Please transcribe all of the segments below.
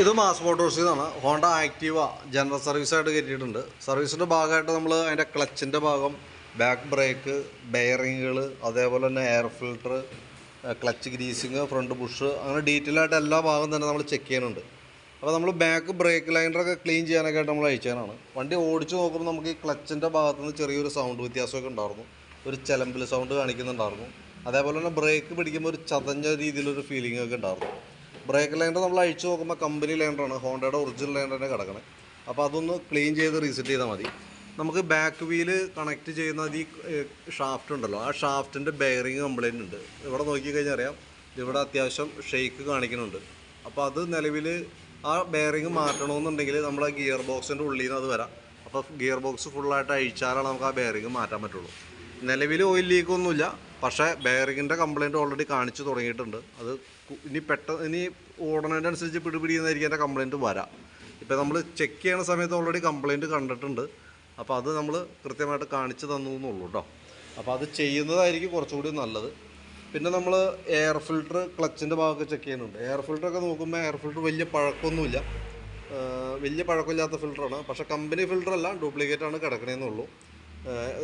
ഇത് മാസ് മോട്ടോഴ്സിൽ നിന്നാണ് ഹോണ്ട ആക്റ്റീവ ജനറൽ സർവീസായിട്ട് കയറ്റിയിട്ടുണ്ട്. സർവീസിന്റെ ഭാഗമായിട്ട് നമ്മൾ അതിന്റെ ക്ലച്ചിന്റെ ഭാഗം ബാക്ക് ബ്രേക്ക് ബെയറിങ്ങുകൾ അതേപോലെ തന്നെ air filter clutch greasing front bush അങ്ങനെ ഡീറ്റെയിൽ ആയിട്ട് എല്ലാ ഭാഗം തന്നെ നമ്മൾ ചെക്ക് ചെയ്യുന്നുണ്ട്. അപ്പോൾ നമ്മൾ ബാക്ക് ബ്രേക്ക് ലൈനറൊക്കെ ക്ലീൻ ചെയ്യാനൊക്കെ നമ്മൾ അയച്ചതാണ് വണ്ടി ഓടിച്ച് നോക്കുമ്പോൾ നമുക്ക് ഈ ക്ലച്ചിന്റെ ഭാഗത്തുനിന്ന് ചെറിയൊരു സൗണ്ട് വ്യത്യാസമൊക്കെ ഉണ്ടായിരുന്നു. ഒരു ചിലമ്പിൽ സൗണ്ട് കാണിക്കുന്നുണ്ടായിരുന്നു. അതേപോലെ തന്നെ ബ്രേക്ക് പിടിക്കുമ്പോൾ ഒരു ചതഞ്ഞ രീതിയിലൊരു ഫീലിംഗ് ഒക്കെ ഉണ്ടായിരുന്നു. ബ്രേക്ക് ലൈൻഡർ നമ്മൾ അഴിച്ചു നോക്കുമ്പോൾ കമ്പനി ലൈൻഡറാണ് ഹോണ്ടയുടെ ഒറിജിനൽ തന്നെ കിടക്കണേ. അപ്പോൾ അതൊന്ന് ക്ലീൻ ചെയ്ത് റീസെറ്റ് ചെയ്താൽ മതി. നമുക്ക് ബാക്ക് വീൽ കണക്ട് ചെയ്യുന്ന ഈ ഷാഫ്റ്റ് ഉണ്ടല്ലോ. ആ ഷാഫ്റ്റിന്റെ ബെയറിങ് കംപ്ലൈന്റ് ഉണ്ട്. ഇവിടെ നോക്കിക്കഴിഞ്ഞാൽ അറിയാം. ഇവിടെ അത്യാവശ്യം ഷെയ്ക്ക് കാണിക്കുന്നുണ്ട്. അപ്പോൾ അത് നിലവിൽ ആ ബെയറിങ് മാറ്റണമെന്നുണ്ടെങ്കിൽ നമ്മൾ ആ ഗിയർ ബോക്സിന്റെ ഉള്ളിൽ നിന്ന് അത് വരാം. അപ്പോൾ ഗിയർ ബോക്സ് ഫുള്ളായിട്ട് അഴിച്ചാലാണ് നമുക്ക് ആ ബെയറിങ് മാറ്റാൻ പറ്റുള്ളൂ. നിലവിൽ ഓയിൽ ലീക്കൊന്നുമില്ല പക്ഷേ ബെയറിങ്ങിന്റെ കംപ്ലയിന്റ് ഓൾറെഡി കാണിച്ചു തുടങ്ങിയിട്ടുണ്ട്. അത് ഇനി പെട്ടെന്ന് ഇനി ഓടണതിനനുസരിച്ച് പിടിപിടിക്കുന്നതായിരിക്കും എന്റെ കംപ്ലയിന്റ് വരാം. ഇപ്പോൾ നമ്മൾ ചെക്ക് ചെയ്യണ സമയത്ത് ഓൾറെഡി കംപ്ലയിന്റ് കണ്ടിട്ടുണ്ട്. അപ്പോൾ അത് നമ്മൾ കൃത്യമായിട്ട് കാണിച്ചു തന്നു എന്നുള്ളൂ കേട്ടോ അപ്പോൾ അത് ചെയ്യുന്നതായിരിക്കും കുറച്ചുകൂടി നല്ലത്. പിന്നെ നമ്മൾ എയർ ഫിൽട്ടർ ക്ലച്ചിന്റെ ഭാഗമൊക്കെ ചെക്ക് ചെയ്യുന്നുണ്ട്. എയർ ഫിൽട്ടറൊക്കെ നോക്കുമ്പോൾ എയർ ഫിൽട്ടർ വലിയ പഴക്കമൊന്നുമില്ല. വലിയ പഴക്കമില്ലാത്ത ഫിൽറ്ററാണ് പക്ഷേ കമ്പനി ഫിൽറ്ററല്ല ഡ്യൂപ്ലിക്കേറ്റ് ആണ് കിടക്കണേന്നുള്ളൂ.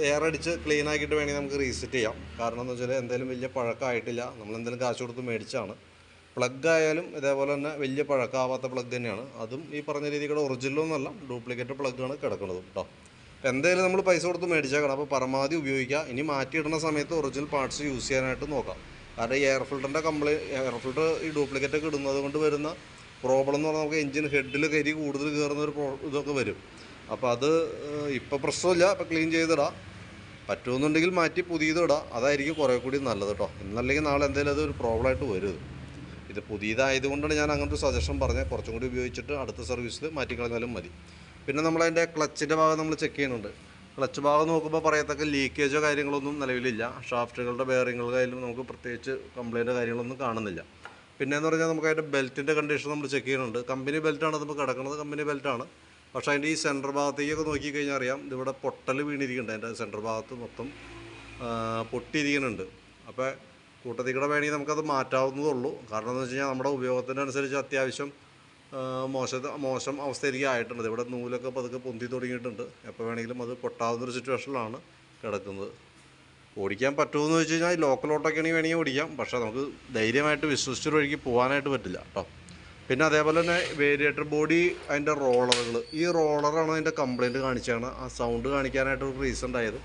എയർ അടിച്ച് ക്ലീൻ ആക്കിയിട്ട് വേണമെങ്കിൽ നമുക്ക് റീസെറ്റ് ചെയ്യാം. കാരണം എന്ന് വെച്ചാൽ എന്തായാലും വലിയ പഴക്കമായിട്ടില്ല നമ്മൾ എന്തെങ്കിലും കാശ് കൊടുത്ത് മേടിച്ചാണ്. പ്ലഗ് ആയാലും ഇതേപോലെ തന്നെ വലിയ പഴക്കമാവാത്ത പ്ലഗ് തന്നെയാണ്. അതും ഈ പറഞ്ഞ രീതിയുടെ ഒറിജിനലൊന്നുമല്ല ഡ്യൂപ്ലിക്കേറ്റ് പ്ലഗ്ഗാണ് കിടക്കുന്നത് കേട്ടോ അപ്പോൾ എന്തായാലും നമ്മൾ പൈസ കൊടുത്ത് മേടിച്ചേക്കണം. അപ്പോൾ പരമാവധി ഉപയോഗിക്കുക. ഇനി മാറ്റിയിടുന്ന സമയത്ത് ഒറിജിനൽ പാർട്സ് യൂസ് ചെയ്യാനായിട്ട് നോക്കാം. കാരണം ഈ എയർ ഫിൽറ്ററിന്റെ കംപ്ലൈന്റ് എയർ ഫിൽറ്റർ ഈ ഡ്യൂപ്ലിക്കേറ്റ് ഒക്കെ ഇടുന്നത് കൊണ്ട് വരുന്ന പ്രോബ്ലം എന്ന് പറഞ്ഞാൽ നമുക്ക് എഞ്ചിൻ ഹെഡിൽ കരി കൂടുതൽ കയറുന്ന ഒരു ഇതൊക്കെ വരും. അപ്പോൾ അത് ഇപ്പോൾ പ്രശ്നമില്ല. അപ്പോൾ ക്ലീൻ ചെയ്തിടാം. പറ്റുമെന്നുണ്ടെങ്കിൽ മാറ്റി പുതിയത് ഇടാം അതായിരിക്കും കുറേ കൂടി നല്ലത് കേട്ടോ ഇന്നല്ലെങ്കിൽ നാളെ എന്തെങ്കിലും അത് ഒരു പ്രോബ്ലം ആയിട്ട് വരും ഇത്. പുതിയതായതുകൊണ്ടാണ് ഞാൻ അങ്ങനത്തെ സജഷൻ പറഞ്ഞത് കുറച്ചും കൂടി ഉപയോഗിച്ചിട്ട് അടുത്ത സർവീസിൽ മാറ്റിക്കളഞ്ഞാലും മതി. പിന്നെ നമ്മളതിന്റെ ക്ലച്ചിന്റെ ഭാഗം നമ്മൾ ചെക്ക് ചെയ്യുന്നുണ്ട്. ക്ലച്ച് ഭാഗം നോക്കുമ്പോൾ പറയത്തക്ക ലീക്കേജോ കാര്യങ്ങളൊന്നും നിലവിലില്ല. ഷാഫ്റ്റുകളുടെ ബെയറിങ്ങുകളായാലും നമുക്ക് പ്രത്യേകിച്ച് കംപ്ലൈന്റോ കാര്യങ്ങളൊന്നും കാണുന്നില്ല. പിന്നെ എന്ന് പറഞ്ഞാൽ നമുക്ക് അതിന്റെ ബെൽറ്റിന്റെ കണ്ടീഷൻ നമ്മൾ ചെക്ക് ചെയ്യുന്നുണ്ട്. കമ്പനി ബെൽറ്റാണ് നമുക്ക് കിടക്കുന്നത് കമ്പനി ബെൽറ്റാണ് പക്ഷേ അതിന്റെ ഈ സെന്റർ ഭാഗത്തേക്കൊക്കെ നോക്കിക്കഴിഞ്ഞാൽ അറിയാം ഇതിവിടെ പൊട്ടൽ വീണിരിക്കുന്നുണ്ട്. അതിന്റെ സെന്റർ ഭാഗത്ത് മൊത്തം പൊട്ടിയിരിക്കുന്നുണ്ട്. അപ്പോൾ കൂട്ടത്തിൽ കൂടെ വേണമെങ്കിൽ നമുക്കത് മാറ്റാവുന്നതേ ഉള്ളൂ കാരണം എന്ന് വെച്ച് കഴിഞ്ഞാൽ നമ്മുടെ ഉപയോഗത്തിനനുസരിച്ച് അത്യാവശ്യം മോശ മോശം അവസ്ഥയിലേക്ക് ആയിട്ടുണ്ട് ഇവിടെ നൂലൊക്കെ പതുക്കെ പൊന്തി തുടങ്ങിയിട്ടുണ്ട്. എപ്പോൾ വേണമെങ്കിലും അത് പൊട്ടാവുന്നൊരു സിറ്റുവേഷനിലാണ് കിടക്കുന്നത്. ഓടിക്കാൻ പറ്റുമെന്ന് വെച്ച് കഴിഞ്ഞാൽ ലോക്കൽ ഓട്ടൊക്കെ ആണെങ്കിൽ വേണമെങ്കിൽ ഓടിക്കാം. പക്ഷേ നമുക്ക് ധൈര്യമായിട്ട് വിശ്വസിച്ചൊരു വഴിക്ക് പോകാനായിട്ട് പറ്റില്ല കേട്ടോ. പിന്നെ അതേപോലെ തന്നെ വേരിയേറ്റർ ബോഡി അതിന്റെ റോളറുകൾ ഈ റോളറാണ് അതിന്റെ കംപ്ലൈന്റ് കാണിച്ചാണ് ആ സൗണ്ട് കാണിക്കാനായിട്ട് ഒരു റീസൺ ആയത്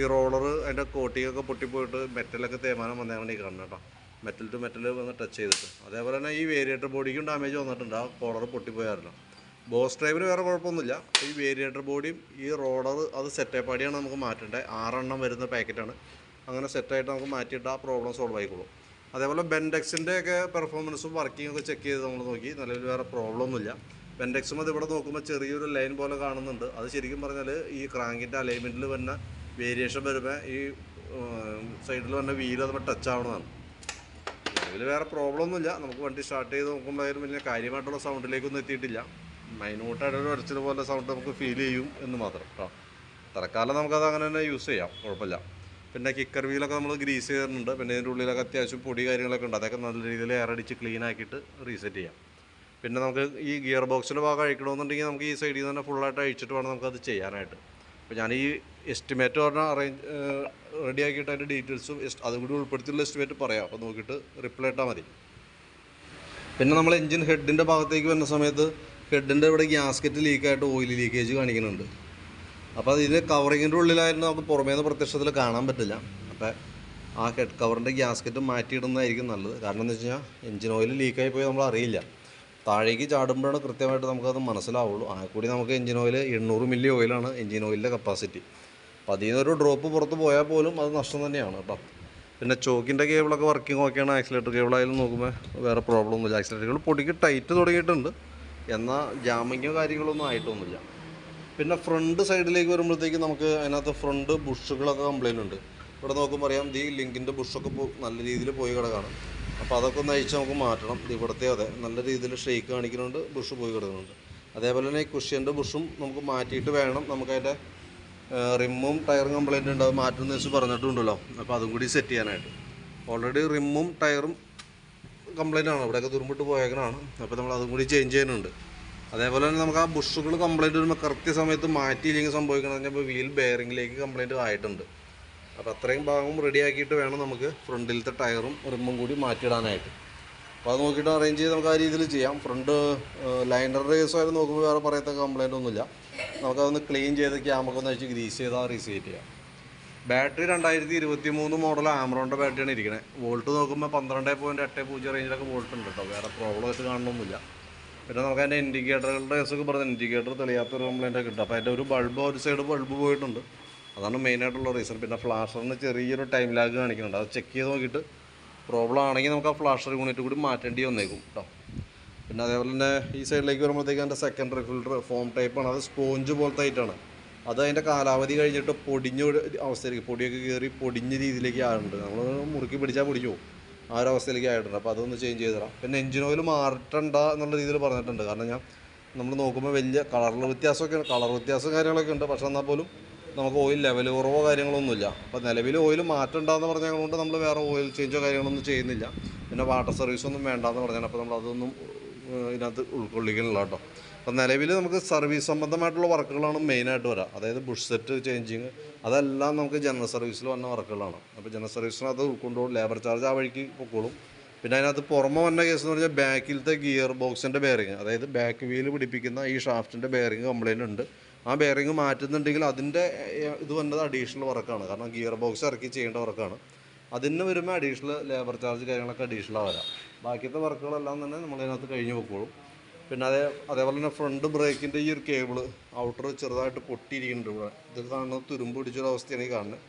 ഈ റോളർ അതിന്റെ കോട്ടിങ്ങൊക്കെ പൊട്ടിപ്പോയിട്ട് മെറ്റലൊക്കെ തേമാനം വന്നതാണ് ഈ കാണുന്നത് കേട്ടോ. മെറ്റൽ ടു മെറ്റൽ വന്ന് ടച്ച് ചെയ്തിട്ട്. അതേപോലെ തന്നെ ഈ വേരിയേറ്റർ ബോഡിക്കും ഡാമേജ് വന്നിട്ടുണ്ട്. ആ കോളർ പൊട്ടിപ്പോയായിരുന്നു. ബോസ് ഡ്രൈവിന് വേറെ കുഴപ്പമൊന്നുമില്ല. ഈ വേരിയേറ്റർ ബോഡിയും ഈ റോളർ അത് സെറ്റപ്പ് ആടിയാണ് നമുക്ക് മാറ്റേണ്ടത്. ആറെണ്ണം വരുന്ന പാക്കറ്റാണ് അങ്ങനെ സെറ്റായിട്ട് നമുക്ക് മാറ്റിയിട്ട് ആ പ്രോബ്ലം സോൾവ് ആയിക്കോളും. അതേപോലെ ബെൻഡെക്സിന്റെ ഒക്കെ പെർഫോമൻസും വർക്കിംഗ് ഒക്കെ ചെക്ക് ചെയ്ത് നമ്മൾ നോക്കി. നിലവിൽ വേറെ പ്രോബ്ലം ഒന്നുമില്ല. ബെൻഡെക്സും അത് ഇവിടെ നോക്കുമ്പോൾ ചെറിയൊരു ലൈൻ പോലെ കാണുന്നുണ്ട്. അത് ശരിക്കും പറഞ്ഞാൽ ഈ ക്രാങ്കിന്റെ അലൈൻമെന്റിൽ വരുന്ന വേരിയേഷൻ വരുമ്പോൾ ഈ സൈഡിൽ വന്ന വീൽ അതുമ്പോൾ ടച്ച് ആവണതാണ്. നിലവിൽ വേറെ പ്രോബ്ലം ഒന്നുമില്ല. നമുക്ക് വണ്ടി സ്റ്റാർട്ട് ചെയ്ത് നോക്കുമ്പോഴായാലും വലിയ കാര്യമായിട്ടുള്ള സൗണ്ടിലേക്കൊന്നും എത്തിയിട്ടില്ല. മൈന്യൂട്ടായിട്ട് ഒരു പോലെ സൗണ്ട് നമുക്ക് ഫീൽ ചെയ്യും എന്ന് മാത്രം. കേട്ടോ തൽക്കാലം നമുക്കത് അങ്ങനെ തന്നെ യൂസ് ചെയ്യാം. കുഴപ്പമില്ല. പിന്നെ കിക്കർ വീലൊക്കെ നമ്മൾ ഗ്രീസ് ചെയ്യുന്നുണ്ട് പിന്നെ ഇതിന്റെ ഉള്ളിലൊക്കെ അത്യാവശ്യം പൊടി കാര്യങ്ങളൊക്കെ ഉണ്ട്. അതൊക്കെ നല്ല രീതിയിൽ എയറടിച്ച് ക്ലീൻ ആക്കിയിട്ട് റീസെറ്റ് ചെയ്യാം. പിന്നെ നമുക്ക് ഈ ഗിയർ ബോക്സിന്റെ ഭാഗം അഴിക്കണമെന്നുണ്ടെങ്കിൽ നമുക്ക് ഈ സൈഡിൽ നിന്ന് തന്നെ ഫുള്ളായിട്ട് അഴിച്ചിട്ട് വേണം നമുക്കത് ചെയ്യാനായിട്ട്. അപ്പോൾ ഞാൻ ഈ എസ്റ്റിമേറ്റ് പറഞ്ഞാൽ അറേഞ്ച് റെഡി ആക്കിയിട്ട് അതിന്റെ ഡീറ്റെയിൽസും അതും കൂടി ഉൾപ്പെടുത്തിയുള്ള എസ്റ്റിമേറ്റ് പറയാം. അപ്പോൾ നോക്കിയിട്ട് റിപ്ലൈ ഇട്ടാൽ മതി. പിന്നെ നമ്മൾ എഞ്ചിൻ ഹെഡിന്റെ ഭാഗത്തേക്ക് വരുന്ന സമയത്ത് ഹെഡിന്റെ ഇവിടെ ഗ്യാസ്കറ്റ് ലീക്കായിട്ട് ഓയിൽ ലീക്കേജ് കാണിക്കുന്നുണ്ട്. അപ്പോൾ ഇതിന്റെ കവറിങ്ങിന്റെ ഉള്ളിലായിരുന്നു നമുക്ക് പുറമേ നിന്ന് പ്രത്യക്ഷത്തിൽ കാണാൻ പറ്റില്ല. അപ്പോൾ ആ ഹെഡ് കവറിന്റെ ഗ്യാസ്കറ്റ് മാറ്റിയിടുന്നതായിരിക്കും നല്ലത്. കാരണം എന്ന് വെച്ച് കഴിഞ്ഞാൽ എഞ്ചിൻ ഓയിൽ ലീക്കായി പോയി നമ്മൾ അറിയില്ല. താഴേക്ക് ചാടുമ്പോഴാണ് കൃത്യമായിട്ട് നമുക്കത് മനസ്സിലാവുള്ളൂ. ആ കൂടി നമുക്ക് എഞ്ചിൻ ഓയിൽ എണ്ണൂറ് മില്ലി ഓയിലാണ് എഞ്ചിൻ ഓയിലിന്റെ കപ്പാസിറ്റി അപ്പോൾ അതിൽ നിന്നൊരു ഡ്രോപ്പ് പുറത്ത് പോയാൽ പോലും അത് നഷ്ടം തന്നെയാണ് കേട്ടോ. പിന്നെ ചോക്കിന്റെ കേബിളൊക്കെ വർക്കിംഗ് ഓക്കെയാണ് ആക്സിലേറ്റർ കേബിളായാലും നോക്കുമ്പോൾ വേറെ പ്രോബ്ലം ഒന്നുമില്ല. ആക്സിലേറ്റർ കേബിൾ പൊടിക്ക് ടൈറ്റ് തുടങ്ങിയിട്ടുണ്ട്. എന്നാൽ ജാമിങ്ങോ കാര്യങ്ങളൊന്നും ആയിട്ടൊന്നുമില്ല. പിന്നെ ഫ്രണ്ട് സൈഡിലേക്ക് വരുമ്പോഴത്തേക്ക് നമുക്ക് അതിനകത്ത് ഫ്രണ്ട് ബുഷുകളൊക്കെ കംപ്ലൈന്റ് ഉണ്ട്. ഇവിടെ നോക്കുമ്പോൾ അറിയാം ഈ ലിങ്കിന്റെ ബുഷൊക്കെ നല്ല രീതിയിൽ പോയി കിടക്കാണ്. അപ്പോൾ അതൊക്കെ ഒന്ന് അയച്ച് നമുക്ക് മാറ്റണം. ഇവിടുത്തെ അതെ നല്ല രീതിയിൽ ഷെയ്ക്ക് കാണിക്കുന്നുണ്ട് ബുഷ് പോയി കിടക്കുന്നുണ്ട്. അതേപോലെ തന്നെ ഈ കുഷ്യന്റെ ബുഷും നമുക്ക് മാറ്റിയിട്ട് വേണം. നമുക്കതിന്റെ റിമ്മും ടയറും കംപ്ലൈന്റ് ഉണ്ട്. അത് മാറ്റുന്ന വെച്ച് പറഞ്ഞിട്ടുണ്ടല്ലോ. അപ്പോൾ അതും കൂടി സെറ്റ് ചെയ്യാനായിട്ട്. ഓൾറെഡി റിമ്മും ടയറും കംപ്ലൈന്റ് ആണ്. ഇവിടെയൊക്കെ തുരുമ്പിട്ട് പോയേക്കണാണ് അപ്പോൾ നമ്മൾ അതും കൂടി ചേഞ്ച് ചെയ്യുന്നുണ്ട്. അതേപോലെ തന്നെ നമുക്ക് ആ ബുഷുകൾ കംപ്ലൈന്റ് വരുമ്പോൾ കൃത്യസമയത്ത് മാറ്റിയില്ലെങ്കിൽ സംഭവിക്കണമെന്ന് പറഞ്ഞാൽ വീൽ ബെയറിങ്ങിലേക്ക് കംപ്ലൈന്റ് ആയിട്ടുണ്ട്. അപ്പോൾ അത്രയും ഭാഗവും റെഡി ആക്കിയിട്ട് വേണം നമുക്ക് ഫ്രണ്ടിലത്തെ ടയറും റിമ്മും കൂടി മാറ്റിയിടാനായിട്ട്. അപ്പോൾ അത് നോക്കിയിട്ട് അറേഞ്ച് ചെയ്ത് നമുക്ക് ആ രീതിയിൽ ചെയ്യാം. ഫ്രണ്ട് ലൈനർ ആയാലും നോക്കുമ്പോൾ വേറെ പറയത്ത കംപ്ലൈന്റ് ഒന്നുമില്ല. നമുക്കതൊന്ന് ക്ലീൻ ചെയ്ത് ക്യാമൊക്കെ ഒന്ന് ഗ്രീസ് ചെയ്താൽ റീസെറ്റ് ചെയ്യാം. ബാറ്ററി രണ്ടായിരത്തി ഇരുപത്തി മൂന്ന് മോഡൽ ആമറോണിന്റെ ബാറ്ററിയാണ് ഇരിക്കുന്നത് വോൾട്ട് നോക്കുമ്പോൾ പന്ത്രണ്ട് പോയിന്റ് എട്ട് പൂജ്യം റേഞ്ചിലൊക്കെ വോൾട്ട് ഉണ്ട് കേട്ടോ വേറെ പ്രോബ്ലം ആയിട്ട് കാണണമെന്നില്ല പിന്നെ നമുക്ക് അതിന്റെ ഇൻഡിക്കേറ്ററുകളുടെ കേസൊക്കെ പറഞ്ഞു ഇൻഡിക്കേറ്റർ തെളിയാത്തൊരു കംപ്ലൈന്റ് ഒക്കെ ഉണ്ട്. അപ്പോൾ അതിന്റെ ഒരു ബൾബ് ഒരു സൈഡ് ബൾബ് പോയിട്ടുണ്ട്. അതാണ് മെയിനായിട്ടുള്ള റീസൺ പിന്നെ ഫ്ലാഷറിന് ചെറിയൊരു ടൈം ലാഗ് കാണിക്കുന്നുണ്ട്. അത് ചെക്ക് ചെയ്ത് നോക്കിയിട്ട് പ്രോബ്ലം ആണെങ്കിൽ നമുക്ക് ആ ഫ്ലാഷർ യൂണിറ്റ് കൂടി മാറ്റേണ്ടി വന്നേക്കും കേട്ടോ. പിന്നെ അതേപോലെ തന്നെ ഈ സൈഡിലേക്ക് വരുമ്പോഴത്തേക്ക് അതിന്റെ സെക്കൻഡറി ഫിൽറ്റർ ഫോം ടൈപ്പാണ് അത് സ്പോഞ്ച് പോലത്തെ ആയിട്ടാണ് അത് അതിന്റെ കാലാവധി കഴിഞ്ഞിട്ട് പൊടിഞ്ഞ അവസ്ഥയിലേക്ക് പൊടിയൊക്കെ കയറി പൊടിഞ്ഞ രീതിയിലേക്ക് ആകുന്നുണ്ട് നമ്മൾ മുറുക്കി പിടിച്ചാൽ പൊടിച്ചു പോകും. ആ ഒരു അവസ്ഥയിലേക്ക് ആയിട്ടുണ്ട്. അപ്പോൾ അതൊന്ന് ചേഞ്ച് ചെയ്ത് തരാം. പിന്നെ എഞ്ചിൻ ഓയിൽ മാറ്റണ്ട എന്നുള്ള രീതിയിൽ പറഞ്ഞിട്ടുണ്ട്. കാരണം ഞാൻ നമ്മൾ നോക്കുമ്പോൾ വലിയ കളറിൽ വ്യത്യാസമൊക്കെ കളർ വ്യത്യാസം കാര്യങ്ങളൊക്കെ ഉണ്ട്. പക്ഷേ എന്നാൽ പോലും നമുക്ക് ഓയിൽ ലെവൽ കുറവോ കാര്യങ്ങളൊന്നുമില്ല അപ്പോൾ നിലവിൽ ഓയിൽ മാറ്റണ്ടെന്ന് പറഞ്ഞതുകൊണ്ട് നമ്മൾ വേറെ ഓയിൽ ചേഞ്ചോ കാര്യങ്ങളൊന്നും ചെയ്യുന്നില്ല. പിന്നെ വാട്ടർ സർവീസൊന്നും വേണ്ടാന്ന് പറഞ്ഞാൽ അപ്പോൾ നമ്മൾ അതൊന്നും ഇതിനകത്ത് ഉൾക്കൊള്ളിക്കുന്നില്ല കേട്ടോ. അപ്പോൾ നിലവിൽ നമുക്ക് സർവീസ് സംബന്ധമായിട്ടുള്ള വർക്കുകളാണ് മെയിനായിട്ട് വരാം. അതായത് ബുഷ് സെറ്റ് ചേഞ്ചിങ് അതെല്ലാം നമുക്ക് ജനറൽ സർവീസിൽ വന്ന വർക്കുകളാണ്. അപ്പോൾ ജനറൽ സർവീസിനകത്ത് ഉൾക്കൊണ്ടുപോകും ലേബർ ചാർജ് ആ വഴിക്ക് പൊക്കോളും. പിന്നെ അതിനകത്ത് പുറമെ വന്ന കേസ് എന്ന് പറഞ്ഞാൽ ബാക്കിലത്തെ ഗിയർ ബോക്സിന്റെ ബെയറിങ് അതായത് ബാക്ക് വീൽ പിടിപ്പിക്കുന്ന ഈ ഷാഫ്റ്റിന്റെ ബെയറിങ് കംപ്ലൈന്റ് ഉണ്ട്. ആ ബെയറിങ് മാറ്റുന്നുണ്ടെങ്കിൽ അതിന്റെ ഇത് വന്നത് അഡീഷണൽ വർക്കാണ് കാരണം ഗിയർ ബോക്സ് ഇറക്കി ചെയ്യേണ്ട വർക്കാണ് അതിന് വരുമ്പോൾ അഡീഷണൽ ലേബർ ചാർജ് കാര്യങ്ങളൊക്കെ അഡീഷണൽ വരാം. ബാക്കിയത്തെ വർക്കുകളെല്ലാം തന്നെ നമ്മളതിനകത്ത് കഴിഞ്ഞ് പൊക്കോളും. പിന്നെ അതേ അതേപോലെ തന്നെ ഫ്രണ്ട് ബ്രേക്കിന്റെ ഈ ഒരു കേബിൾ ഔട്ടർ ചെറുതായിട്ട് പൊട്ടിയിരിക്കുന്നുണ്ട് ഇവിടെ. ഇതിൽ കാണുന്നത് തുരുമ്പ് പിടിച്ചൊരു അവസ്ഥയാണ് ഈ കാണുന്നത്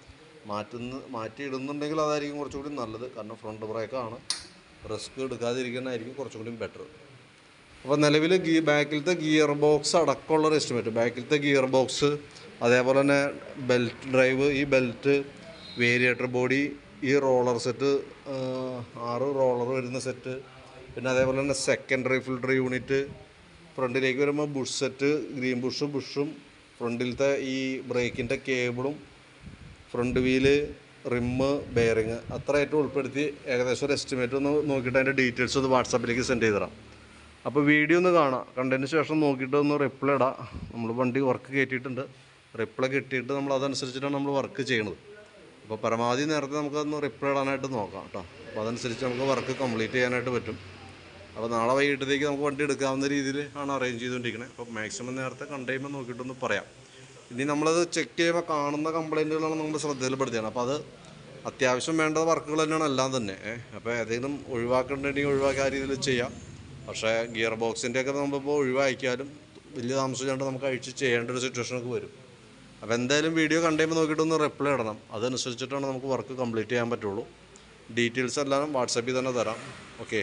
മാറ്റുന്ന മാറ്റി ഇടുന്നുണ്ടെങ്കിൽ അതായിരിക്കും കുറച്ചുകൂടി നല്ലത്. കാരണം ഫ്രണ്ട് ബ്രേക്കാണ് റിസ്ക് എടുക്കാതിരിക്കുന്നതായിരിക്കും കുറച്ചുകൂടി ബെറ്റർ അപ്പോൾ നിലവിൽ ഗീ ബാക്കിലത്തെ ഗിയർ ബോക്സ് അടക്കമുള്ള എസ്റ്റിമേറ്റ് ബാക്കിലത്തെ ഗിയർ ബോക്സ് അതേപോലെ തന്നെ ബെൽറ്റ് ഡ്രൈവ് ഈ ബെൽറ്റ് വേരിയേറ്റർ ബോഡി ഈ റോളർ സെറ്റ് ആറ് റോളർ വരുന്ന സെറ്റ് പിന്നെ അതേപോലെ തന്നെ സെക്കൻഡറി ഫിൽട്ടർ യൂണിറ്റ് ഫ്രണ്ടിലേക്ക് വരുമ്പോൾ ബുഷ് സെറ്റ് ഗ്രീൻ ബുഷും ബുഷും ഫ്രണ്ടിലത്തെ ഈ ബ്രേക്കിന്റെ കേബിളും ഫ്രണ്ട് വീൽ റിമ്മ് ബെയറിങ് അത്രയായിട്ട് ഉൾപ്പെടുത്തി ഏകദേശം ഒരു എസ്റ്റിമേറ്റ് ഒന്ന് നോക്കിയിട്ട് അതിന്റെ ഡീറ്റെയിൽസ് ഒന്ന് വാട്സാപ്പിലേക്ക് സെൻഡ് ചെയ്ത് തരാം. അപ്പോൾ വീഡിയോ ഒന്ന് കാണാം. കണ്ടതിന് ശേഷം നോക്കിയിട്ട് ഒന്ന് റിപ്ലൈ ഇടാം. നമ്മൾ വണ്ടി വർക്ക് കയറ്റിയിട്ടുണ്ട് റിപ്ലൈ കിട്ടിയിട്ട് നമ്മൾ അതനുസരിച്ചിട്ടാണ് നമ്മൾ വർക്ക് ചെയ്യണത്. അപ്പോൾ പരമാവധി നേരത്തെ നമുക്കതൊന്ന് റിപ്ലൈ ഇടാനായിട്ട് നോക്കാം കേട്ടോ. അപ്പോൾ അതനുസരിച്ച് നമുക്ക് വർക്ക് കംപ്ലീറ്റ് ചെയ്യാനായിട്ട് പറ്റും. അപ്പോൾ നാളെ വൈകിട്ടത്തേക്ക് നമുക്ക് വണ്ടി എടുക്കാവുന്ന രീതിയിൽ ആണ് അറേഞ്ച് ചെയ്തുകൊണ്ടിരിക്കുന്നത് അപ്പോൾ മാക്സിമം നേരത്തെ കണ്ടുകഴിയുമ്പോൾ നോക്കിയിട്ടൊന്ന് പറയാം. ഇനി നമ്മളത് ചെക്ക് ചെയ്യുമ്പോൾ കാണുന്ന കംപ്ലൈന്റുകളാണ് നമ്മൾ ശ്രദ്ധയിൽപ്പെടുത്തിയാണ് അപ്പോൾ അത് അത്യാവശ്യം വേണ്ട വർക്കുകൾ തന്നെയാണ് എല്ലാം തന്നെ. അപ്പോൾ ഏതെങ്കിലും ഒഴിവാക്കേണ്ടെങ്കിൽ ഒഴിവാക്കി ആ രീതിയിൽ ചെയ്യാം. പക്ഷേ ഗിയർ ബോക്സിന്റെ ഒക്കെ നമ്മളിപ്പോൾ ഒഴിവാക്കിയാലും വലിയ താമസിച്ചാണ്ട് നമുക്ക് അഴിച്ച് ചെയ്യേണ്ട ഒരു സിറ്റുവേഷനൊക്കെ വരും. അപ്പോൾ എന്തായാലും വീഡിയോ കണ്ടുകഴിയുമ്പോൾ നോക്കിയിട്ടൊന്ന് റിപ്ലൈ ഇടണം. അതനുസരിച്ചിട്ടാണ് നമുക്ക് വർക്ക് കംപ്ലീറ്റ് ചെയ്യാൻ പറ്റുള്ളൂ. ഡീറ്റെയിൽസ് എല്ലാം വാട്സാപ്പിൽ തന്നെ തരാം. ഓക്കെ